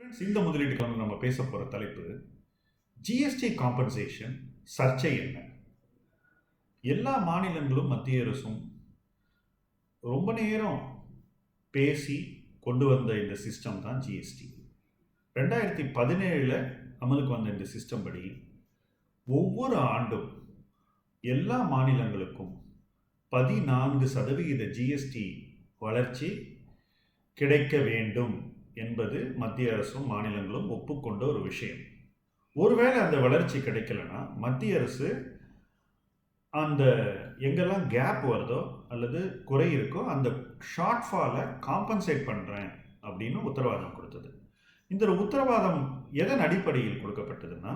Friends இந்த முதலீட்டுக்கு வந்து நம்ம பேச போகிற தலைப்பு ஜிஎஸ்டி காம்பன்சேஷன் சர்ச்சை என்ன? எல்லா மாநிலங்களும் மத்திய அரசும் ரொம்ப நேரம் பேசி கொண்டு வந்த இந்த சிஸ்டம் தான் ஜிஎஸ்டி ரெண்டாயிரத்தி பதினேழில் அமலுக்கு வந்த இந்த சிஸ்டம் படி ஒவ்வொரு ஆண்டும் எல்லா மாநிலங்களுக்கும் பதினான்கு சதவிகித ஜிஎஸ்டி வளர்ச்சி கிடைக்க வேண்டும். என்பது மத்திய அரசும் மாநிலங்களும் ஒப்புக்கொண்ட ஒரு விஷயம். ஒருவேளை அந்த வளர்ச்சி கிடைக்கலனா மத்திய அரசு அந்த எங்கெல்லாம் கேப் வருதோ அல்லது குறை இருக்கோ அந்த ஷார்ட் ஃபாலை காம்பன்சேட் பண்ணுறேன் அப்படின்னு உத்தரவாதம் கொடுத்தது. இந்த உத்தரவாதம் எதன் அடிப்படையில் கொடுக்கப்பட்டதுன்னா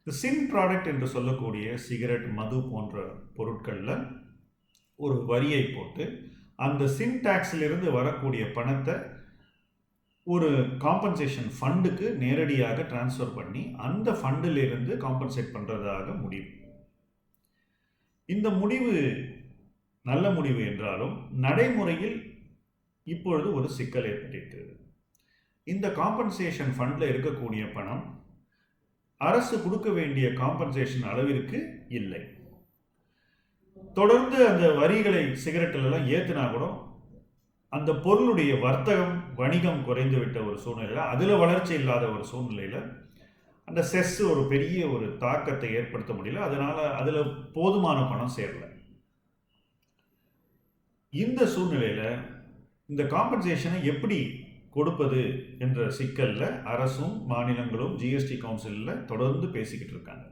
இந்த சின் ப்ராடக்ட் என்று சொல்லக்கூடிய சிகரெட் மது போன்ற பொருட்களில் ஒரு வரியை போட்டு அந்த சின் டேக்ஸிலிருந்து வரக்கூடிய பணத்தை ஒரு காம்பன்சேஷன் ஃபண்டுக்கு நேரடியாக டிரான்ஸ்ஃபர் பண்ணி அந்த ஃபண்டிலிருந்து காம்பன்சேட் பண்ணுறதாக முடிவு. இந்த முடிவு நல்ல முடிவு என்றாலும் நடைமுறையில் இப்பொழுது ஒரு சிக்கல் ஏற்பட்டிருக்கிறது. இந்த காம்பன்சேஷன் ஃபண்டில் இருக்கக்கூடிய பணம் அரசு கொடுக்க வேண்டிய காம்பன்சேஷன் அளவிற்கு இல்லை. தொடர்ந்து அந்த வரிகளை சிகரெட்டிலெல்லாம் ஏற்றினா கூட அந்த பொருளுடைய வர்த்தகம் வணிகம் குறைந்துவிட்ட ஒரு சூழ்நிலையில் அதில் வளர்ச்சி இல்லாத ஒரு சூழ்நிலையில் அந்த செஸ் ஒரு பெரிய ஒரு தாக்கத்தை ஏற்படுத்த முடியல. அதனால் அதில் போதுமான பணம் சேரல. இந்த சூழ்நிலையில் இந்த காம்பன்சேஷனை எப்படி கொடுப்பது என்ற சிக்கலில் அரசும் மாநிலங்களும் ஜிஎஸ்டி கவுன்சிலில் தொடர்ந்து பேசிக்கிட்டு இருக்காங்க.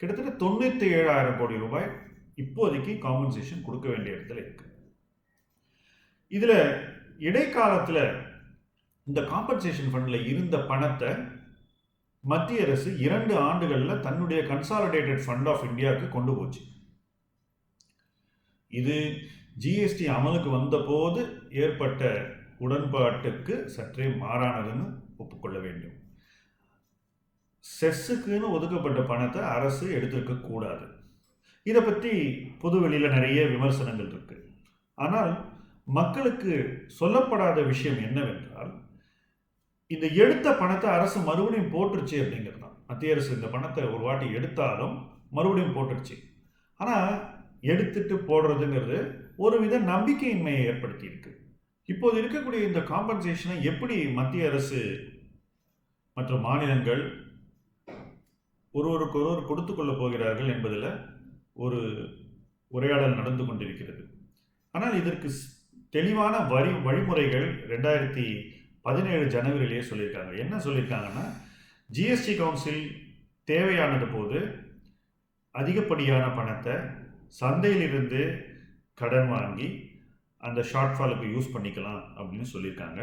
கிட்டத்தட்ட தொண்ணூற்றி ஏழாயிரம் கோடி ரூபாய் இப்போதைக்கு காம்பன்சேஷன் கொடுக்க வேண்டிய இடத்துல இருக்கு. இதில் இடைக்காலத்தில் இந்த காம்பன்சேஷன் ஃபண்டில் இருந்த பணத்தை மத்திய அரசு இரண்டு ஆண்டுகளில் தன்னுடைய கன்சாலிடேட்டட் ஃபண்ட் ஆஃப் இந்தியாவுக்கு கொண்டு போச்சு. இது ஜிஎஸ்டி அமலுக்கு வந்தபோது ஏற்பட்ட உடன்பாட்டுக்கு சற்றே மாறானதுன்னு ஒப்புக்கொள்ள வேண்டும். செஸ்ஸுக்குன்னு ஒதுக்கப்பட்ட பணத்தை அரசு எடுத்திருக்க கூடாது. இதை பற்றி பொதுவெளியில் நிறைய விமர்சனங்கள் இருக்குது ஆனால் மக்களுக்கு சொல்லப்படாத விஷயம் என்னவென்றால் இந்த எடுத்த பணத்தை அரசு மறுபடியும் போட்டுருச்சு அப்படிங்கிறது தான். மத்திய அரசு இந்த பணத்தை ஒரு வாட்டி எடுத்தாலும் மறுபடியும் போட்டுருச்சு. ஆனால் எடுத்துட்டு போடுறதுங்கிறது ஒரு வித நம்பிக்கையின்மையை ஏற்படுத்தி இருக்கு இப்போது இருக்கக்கூடிய இந்த காம்பன்சேஷனை எப்படி மத்திய அரசு மற்ற மாநிலங்கள் ஒருவருக்கு ஒருவர் கொடுத்து கொள்ளப் போகிறார்கள் என்பதில் ஒரு உரையாடல் நடந்து கொண்டிருக்கிறது. ஆனால் இதற்கு தெளிவான வரி வழிமுறைகள் ரெண்டாயிரத்தி பதினேழு ஜனவரியிலேயே சொல்லியிருக்காங்க. என்ன சொல்லியிருக்காங்கன்னா ஜிஎஸ்டி கவுன்சில் தேவையானது போது அதிகப்படியான பணத்தை சந்தையிலிருந்து கடன் வாங்கி அந்த ஷார்ட்ஃபாலுக்கு யூஸ் பண்ணிக்கலாம் அப்படின்னு சொல்லியிருக்காங்க.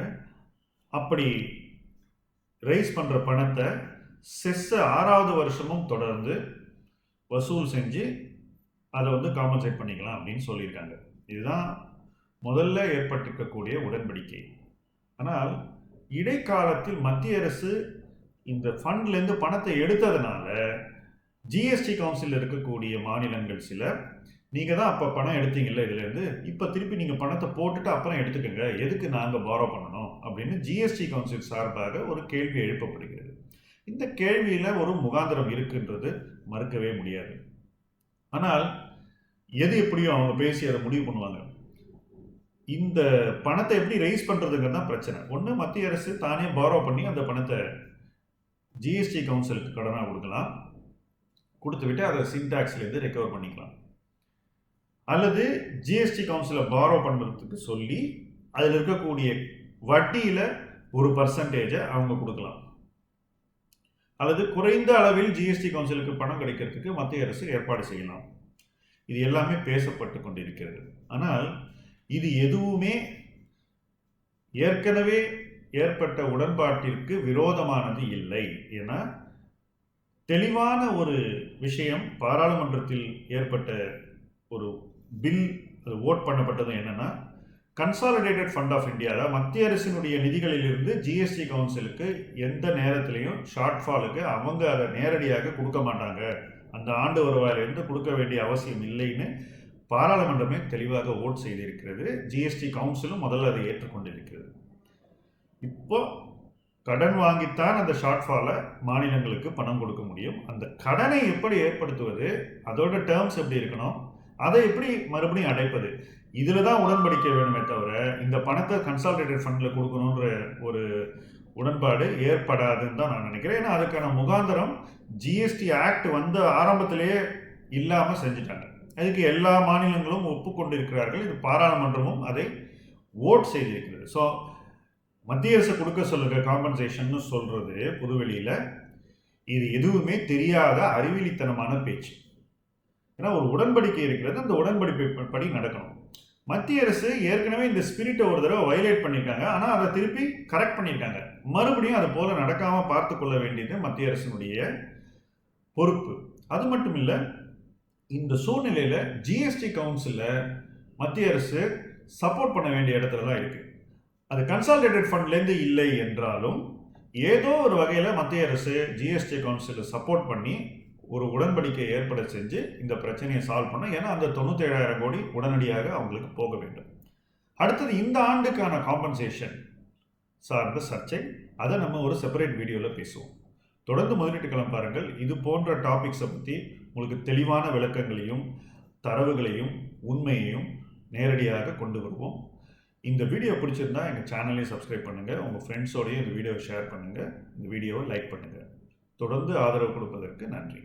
அப்படி ரைஸ் பண்ணுற பணத்தை செஸ்ஸை ஆறாவது வருஷமும் தொடர்ந்து வசூல் செஞ்சு அதை வந்து காம்பன்சேட் பண்ணிக்கலாம் அப்படின்னு சொல்லியிருக்காங்க. இதுதான் முதல்ல ஏற்பட்டிருக்கக்கூடிய உடன்படிக்கை. ஆனால் இடைக்காலத்தில் மத்திய அரசு இந்த ஃபண்ட்லேருந்து பணத்தை எடுத்ததுனால ஜிஎஸ்டி கவுன்சிலில் இருக்கக்கூடிய மாநிலங்கள் சில நீங்கள் தான் அப்போ பணம் எடுத்தீங்கல்ல இதுலேருந்து இப்போ திருப்பி நீங்கள் பணத்தை போட்டுட்டு அப்புறம் எடுத்துக்கோங்க. எதுக்கு நாங்கள் பாரோ பண்ணணும்? அப்படின்னு ஜிஎஸ்டி கவுன்சில் சார்பாக ஒரு கேள்வி எழுப்பப்படுகிறது. இந்த கேள்வியில் ஒரு முகாந்திரம் இருக்குன்றது மறுக்கவே முடியாது. ஆனால் எது எப்படியும் அவங்க பேசி அதை முடிவு பண்ணுவாங்க. இந்த பணத்தை எப்படி ரைஸ் பண்ணுறதுங்கிறது தான் பிரச்சனை. ஒன்று மத்திய அரசு தானே பாரோ பண்ணி அந்த பணத்தை ஜிஎஸ்டி கவுன்சிலுக்கு கடனாக கொடுக்கலாம். கொடுத்து விட்டு அதை சின்டாக்ஸ்லேருந்து ரெக்கவர் பண்ணிக்கலாம். அல்லது ஜிஎஸ்டி கவுன்சிலை பாரோ பண்ணுறதுக்கு சொல்லி அதில் இருக்கக்கூடிய வட்டியில் ஒரு பர்சன்டேஜை அவங்க கொடுக்கலாம். அல்லது குறைந்த அளவில் ஜிஎஸ்டி கவுன்சிலுக்கு பணம் கிடைக்கிறதுக்கு மத்திய அரசு ஏற்பாடு செய்யலாம். இது எல்லாமே பேசப்பட்டு கொண்டிருக்கிறது. ஆனால் இது எதுவுமே ஏற்கனவே ஏற்பட்ட உடன்பாட்டிற்கு விரோதமானது இல்லை என தெளிவான ஒரு விஷயம் பாராளுமன்றத்தில் ஏற்பட்ட ஒரு பில் அது ஓட் பண்ணப்பட்டது என்னென்னா கன்சாலிடேட்டட் ஃபண்ட் ஆஃப் இந்தியா மத்திய அரசினுடைய நிதிகளிலிருந்து ஜிஎஸ்டி கவுன்சிலுக்கு எந்த நேரத்திலையும் ஷார்ட்ஃபாலுக்கு அவங்க அதை நேரடியாக கொடுக்க மாட்டாங்க. அந்த ஆண்டு வருவாயிலிருந்து கொடுக்க வேண்டிய அவசியம் இல்லைன்னு பாராளுமன்றமே தெளிவாக ஓட் செய்திருக்கிறது. ஜிஎஸ்டி கவுன்சிலும் முதல்ல அதை ஏற்றுக்கொண்டிருக்கிறது. இப்போ கடன் வாங்கித்தான் அந்த ஷார்ட்ஃபாலை மாநிலங்களுக்கு பணம் கொடுக்க முடியும். அந்த கடனை எப்படி ஏற்படுத்துவது? அதோட டேர்ம்ஸ் எப்படி இருக்கணும்? அதை எப்படி மறுபடியும் அடைப்பது? இதில் தான் உடன்படிக்கை வேணுமே தவிர இந்த பணத்தை கன்சால்டேட்டட் ஃபண்டில் கொடுக்கணுன்ற ஒரு உடன்பாடு ஏற்படாதுன்னு தான் நான் நினைக்கிறேன். ஏன்னா அதுக்கான முகாந்திரம் ஜிஎஸ்டி ஆக்ட் வந்த ஆரம்பத்திலேயே இல்லாமல் செஞ்சுட்டாங்க. அதுக்கு எல்லா மாநிலங்களும் ஒப்புக்கொண்டிருக்கிறார்கள். இது பாராளுமன்றமும் அதை ஓட் செய்திருக்கிறது. ஸோ மத்திய அரசு கொடுக்க சொல்லுகிற காம்பன்சேஷன் சொல்கிறது புதுவெளியில் இது எதுவுமே தெரியாத அறிவிலித்தனமான பேச்சு. ஏன்னா ஒரு உடன்படிக்கை இருக்கிறது. அந்த உடன்படிக்கை படி நடக்கணும். மத்திய அரசு ஏற்கனவே இந்த ஸ்பிரிட்டை ஒரு தடவை வயலேட் பண்ணியிருக்காங்க. ஆனால் அதை திருப்பி கரெக்ட் பண்ணியிருக்காங்க. மறுபடியும் அது போல நடக்காமல் பார்த்து கொள்ள வேண்டியது மத்திய அரசினுடைய பொறுப்பு. அது மட்டும் இல்லை இந்த சூழ்நிலையில் ஜிஎஸ்டி கவுன்சிலில் மத்திய அரசு சப்போர்ட் பண்ண வேண்டிய இடத்துல தான் இருக்குது அது கன்சால்டேட்டட் ஃபண்ட்லேருந்து இல்லை என்றாலும் ஏதோ ஒரு வகையில் மத்திய அரசு ஜிஎஸ்டி கவுன்சிலில் சப்போர்ட் பண்ணி ஒரு உடன்படிக்கை ஏற்பட செஞ்சு இந்த பிரச்சனையை சால்வ் பண்ண ஏன்னா அந்த தொண்ணூத்தேழாயிரம் கோடி உடனடியாக அவங்களுக்கு போக வேண்டும். அடுத்தது இந்த ஆண்டுக்கான காம்பன்சேஷன் சார்ந்த சர்ச்சை. அதை நம்ம ஒரு செப்பரேட் வீடியோவில் பேசுவோம். தொடர்ந்து முதலீட்டு களம் பாருங்கள். இது போன்ற டாபிக்ஸை பற்றி உங்களுக்கு தெளிவான விளக்கங்களையும் தரவுகளையும் உண்மையையும் நேரடியாக கொண்டு வருவோம். இந்த வீடியோ பிடிச்சிருந்தா எங்கள் சேனலையும் சப்ஸ்கிரைப் பண்ணுங்கள் உங்கள் ஃப்ரெண்ட்ஸோடையும் இந்த வீடியோவை ஷேர் பண்ணுங்கள் இந்த வீடியோவை லைக் பண்ணுங்கள் தொடர்ந்து ஆதரவு கொடுப்பதற்கு நன்றி.